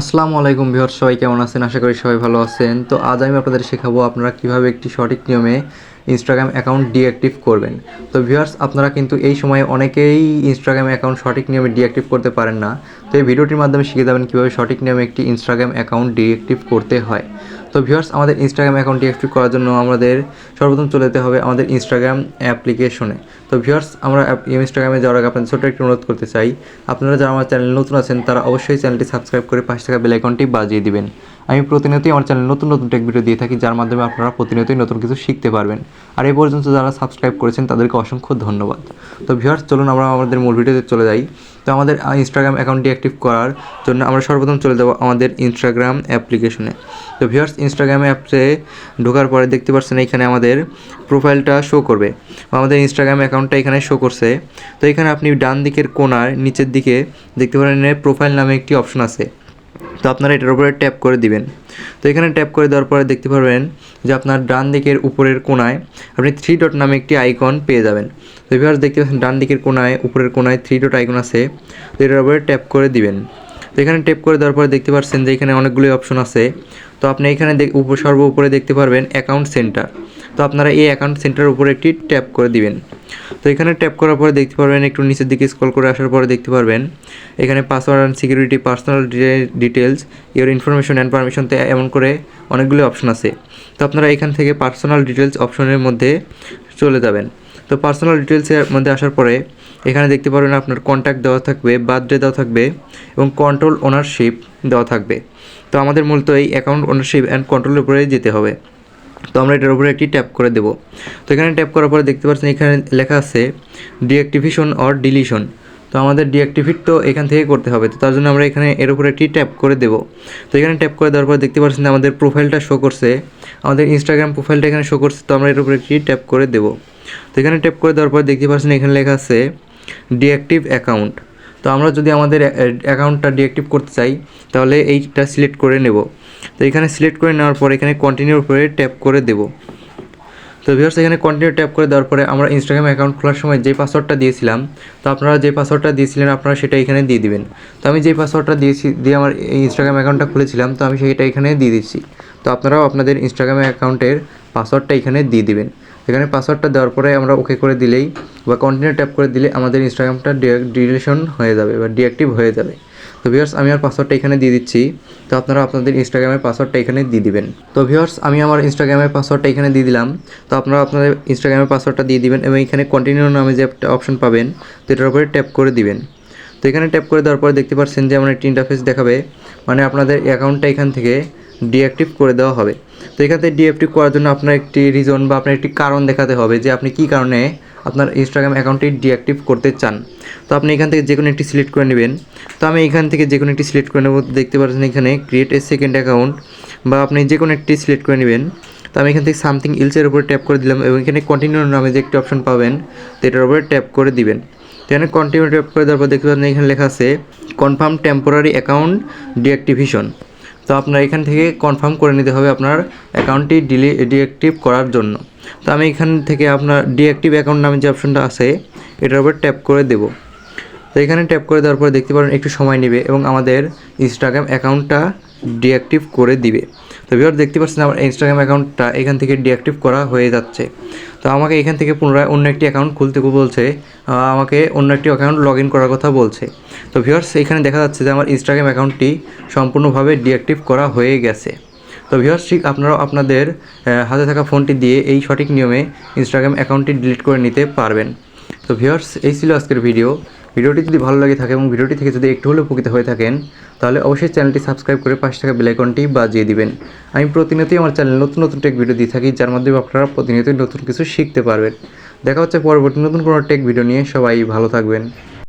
আসসালামু আলাইকুম ভিউয়ার সবাই কেমন আছেন? আশা করি সবাই ভালো আছেন। তো আজ আমি আপনাদের শেখাবো আপনারা কীভাবে একটি সঠিক নিয়মে ইনস্টাগ্রাম অ্যাকাউন্ট ডিঅ্যাক্টিভ করবেন। তো ভিউয়ার্স আপনারা কিন্তু এই সময়ে অনেকেই ইনস্টাগ্রাম অ্যাকাউন্ট সঠিক নিয়মে ডিঅ্যাক্টিভ করতে পারেন না। তো এই ভিডিওটির মাধ্যমে শিখে যাবেন কীভাবে সঠিক নিয়মে একটি ইনস্টাগ্রাম অ্যাকাউন্ট ডিঅ্যাক্টিভ করতে হয়। তো ভিউয়ার্স আমাদের ইনস্টাগ্রাম অ্যাকাউন্ট ডিঅ্যাক্টিভ করার জন্য আমাদের সর্বপ্রথম চলে যেতে হবে আমাদের ইনস্টাগ্রাম অ্যাপ্লিকেশনে তো ভিউয়ার্স আমরা ইনস্টাগ্রামে যাওয়ার আগে আপনাদের ছোট্ট একটি অনুরোধ করতে চাই। আপনারা যারা আমার চ্যানেল নতুন আছেন, তারা অবশ্যই চ্যানেলটি সাবস্ক্রাইব করে পাশে থাকা বেল আইকনটি বাজিয়ে দিবেন। আমি প্রতিনিয়তই আমার চ্যানেলে নতুন নতুন টেক ভিডিও দিয়ে থাকি, যার মাধ্যমে আপনারা প্রতিনিয়তই নতুন কিছু শিখতে পারবেন। আর এই পর্যন্ত যারা সাবস্ক্রাইব করেছেন, তাদেরকে অসংখ্য ধন্যবাদ। তো ভিউয়ার্স চলুন আমরা আমাদের মূল ভিডিওতে চলে যাই। তো আমাদের ইনস্টাগ্রাম অ্যাকাউন্টটি অ্যাক্টিভ করার জন্য আমরা সর্বপ্রথম চলে যাব আমাদের ইনস্টাগ্রাম অ্যাপ্লিকেশনে তো ভিউয়ার্স ইনস্টাগ্রাম অ্যাপসে ঢোকার পরে দেখতে পাচ্ছেন এখানে আমাদের প্রোফাইলটা শো করবে। আমাদের ইনস্টাগ্রাম অ্যাকাউন্টটা এখানে শো করছে। তো এখানে আপনি ডান দিকের কোণার নিচের দিকে দেখতে পারেন প্রোফাইল নামে একটি অপশন আছে। তো আপনারা এটার উপরে ট্যাপ করে দিবেন। তো এখানে ট্যাপ করে দেওয়ার পরে দেখতে পারবেন যে আপনার ডান দিকের উপরের কোণায় আপনি থ্রি ডট নামে একটি আইকন পেয়ে যাবেন। তো এবার দেখতে পাচ্ছেন ডান দিকের কোণায়, উপরের কোণায় থ্রি ডট আইকন আছে। তো এটার উপরে ট্যাপ করে দিবেন। তো এখানে ট্যাপ করে দেওয়ার পরে দেখতে পাচ্ছেন যে এখানে অনেকগুলো অপশন আছে। তো আপনি এখানে সর্ব উপরে দেখতে পারবেন অ্যাকাউন্ট সেন্টার তো আপনারা এই অ্যাকাউন্ট সেন্টারের উপরে একটি ট্যাপ করে দিবেন। তো এখানে ট্যাপ করার পরে দেখতে পারবেন, একটু নিচের দিকে স্ক্রল করে আসার পরে দেখতে পারবেন, এখানে password and security personal details your information and permission তো এমন করে অনেকগুলো অপশন আছে। তো আপনারা এখান থেকে পার্সোনাল ডিটেলস অপশনের মধ্যে চলে যাবেন। তো পার্সোনাল ডিটেলসের মধ্যে আসার পরে এখানে দেখতে পারবেন আপনার কন্ট্যাক্ট দেওয়া থাকবে বার্থডে দেওয়া থাকবে এবং কন্ট্রোল ওনারশিপ দেওয়া থাকবে। তো আমাদের মূলত এই অ্যাকাউন্ট ওনারশিপ অ্যান্ড কন্ট্রোলের উপরে যেতে হবে। তো আমরা এটার উপরে একটি ট্যাপ করে দেবো। তো এখানে ট্যাপ করার পরে দেখতে পাচ্ছেন এখানে লেখা আছে ডিঅ্যাক্টিভেশন অর ডিলিশন। তো আমাদের ডিঅ্যাক্টিভেট তো এখান থেকে করতে হবে, তো তার জন্য আমরা এখানে এর উপরে একটি ট্যাপ করে দেবো। তো এখানে ট্যাপ করে দেওয়ার পর দেখতে পাচ্ছেন আমাদের প্রোফাইলটা শো করছে, আমাদের ইনস্টাগ্রাম প্রোফাইলটা এখানে শো করছে, তো আমরা এর উপরে একটি ট্যাপ করে দেবো। তো এখানে ট্যাপ করে দেওয়ার পর দেখতে পাচ্ছেন এখানে লেখা আছে ডিঅ্যাক্টিভ অ্যাকাউন্ট। তো আমরা যদি আমাদের অ্যাকাউন্টটা ডিঅ্যাক্টিভ করতে চাই, তাহলে এইটা সিলেক্ট করে নেব। তো এখানে সিলেক্ট করে নেওয়ার পর এখানে কন্টিনিউর উপরে ট্যাপ করে দেব। তো ভিউয়ার্স এখানে কন্টিনিউ ট্যাপ করে দেওয়ার পরে আমরা ইনস্টাগ্রাম অ্যাকাউন্ট খোলার সময় যে পাসওয়ার্ডটা দিয়েছিলাম, তো আপনারা যে পাসওয়ার্ডটা দিয়েছিলেন আপনারা সেটা এখানে দিয়ে দিবেন। তো আমি যে পাসওয়ার্ডটা দিয়েছি, দিয়ে আমার ইনস্টাগ্রাম অ্যাকাউন্টটা খুলেছিলাম, তো আমি সেটা এখানে দিয়ে দিচ্ছি। তো আপনারাও আপনাদের ইনস্টাগ্রাম অ্যাকাউন্টের পাসওয়ার্ডটা এখানে দিয়ে দিবেন। এখানে পাসওয়ার্ডটা দেওয়ার পরে আমরা ওকে করে দিলেই বা কন্টিনিউ ট্যাপ করে দিলে আমাদের ইনস্টাগ্রামটা ডিলেশন হয়ে যাবে বা ডিঅ্যাক্টিভ হয়ে যাবে। তো ভিউয়ার্স আমি আমার পাসওয়ার্ডটা এখানে দিয়ে দিচ্ছি। তো আপনারা আপনাদের ইনস্টাগ্রামের পাসওয়ার্ডটা এখানে দিয়ে দিবেন। তো ভিওর্স আমি আমার ইনস্টাগ্রামের পাসওয়ার্ডটা এখানে দিয়ে দিলাম। তো আপনারা আপনাদের ইনস্টাগ্রামের পাসওয়ার্ডটা দিয়ে দিবেন এবং এখানে কন্টিনিউ নামে যে একটা অপশন পাবেন, তো এটার উপরে ট্যাপ করে দিবেন। তো এখানে ট্যাপ করে দেওয়ার পরে দেখতে পাচ্ছেন যে আমার একটি ইন্টারফেস দেখাবে। মানে আপনাদের অ্যাকাউন্টটা এখান থেকে ডিঅ্যাক্টিভ করে দেওয়া হবে। তো এখান থেকে ডিঅ্যাক্টিভ করার জন্য আপনার একটি রিজন বা আপনার একটি কারণ দেখাতে হবে যে আপনি কী কারণে আপনার ইনস্টাগ্রাম অ্যাকাউন্টটি ডিঅ্যাক্টিভ করতে চান। তো আপনি এখান থেকে যে কোনো একটি সিলেক্ট করে নেবেন। তো আমি এখান থেকে যে কোনো একটি সিলেক্ট করে নেব। দেখতে পাচ্ছেন এখানে ক্রিয়েট এ সেকেন্ড অ্যাকাউন্ট বা আপনি যে কোনো একটি সিলেক্ট করে নেবেন। তো আমি এখান থেকে সামথিং ইলসের উপরে ট্যাপ করে দিলাম এবং এখানে কন্টিনিউ নামে যে একটি অপশন পাবেন, তো এটার উপরে ট্যাপ করে দিবেন। তো এখানে কন্টিনিউ ট্যাপ করে দেওয়ার পর দেখতে পাচ্ছেন এখানে লেখা আছে কনফার্ম টেম্পোরারি অ্যাকাউন্ট ডিঅ্যাক্টিভেশন তো আপনার এখান থেকে কনফার্ম করে নিতে হবে আপনার অ্যাকাউন্টটি ডিলি ডিঅ্যাক্টিভ করার জন্য। তো আমি এখান থেকে আপনার ডিঅ্যাক্টিভ অ্যাকাউন্ট নামে যে অপশনটা আছে, এটার উপর ট্যাপ করে দেব। তো এখানে ট্যাপ করে দেওয়ার পরে দেখতে পারেন একটু সময় নেবে এবং আমাদের ইনস্টাগ্রাম অ্যাকাউন্টটা ডিঅ্যাক্টিভ করে দিবে। তো ভিওর দেখতে পাচ্ছেন আমার ইনস্টাগ্রাম অ্যাকাউন্টটা এখান থেকে ডিঅ্যাক্টিভ করা হয়ে যাচ্ছে। তো আমাকে এখান থেকে পুনরায় অন্য একটি অ্যাকাউন্ট খুলতে বলছে আমাকে অন্য একটি অ্যাকাউন্ট লগ ইন করার কথা বলছে। তো ভিওর্স এখানে দেখা যাচ্ছে যে আমার ইনস্টাগ্রাম অ্যাকাউন্টটি সম্পূর্ণভাবে ডিঅ্যাক্টিভ করা হয়ে গেছে। তো ভিউয়ার্স ঠিক আপনারাও আপনাদের হাতে থাকা ফোনটি দিয়ে এই সঠিক নিয়মে ইনস্টাগ্রাম অ্যাকাউন্টটি ডিলিট করে নিতে পারবেন। তো ভিউয়ার্স এই ছিল আজকের ভিডিও ভিডিওটি যদি ভালো লাগে থাকে এবং ভিডিওটি থেকে যদি একটু হলেও উপকৃত হয়ে থাকেন, তাহলে অবশ্যই চ্যানেলটি সাবস্ক্রাইব করে পাশে থাকা বেলাইকনটি বাজিয়ে দিবেন। আমি প্রতিনিয়তই আমার চ্যানেলে নতুন নতুন টেক ভিডিও দিয়ে থাকি, যার মাধ্যমে আপনারা প্রতিনিয়তই নতুন কিছু শিখতে পারবেন। দেখা হচ্ছে পরবর্তী নতুন কোনো টেক ভিডিও নিয়ে। সবাই ভালো থাকবেন।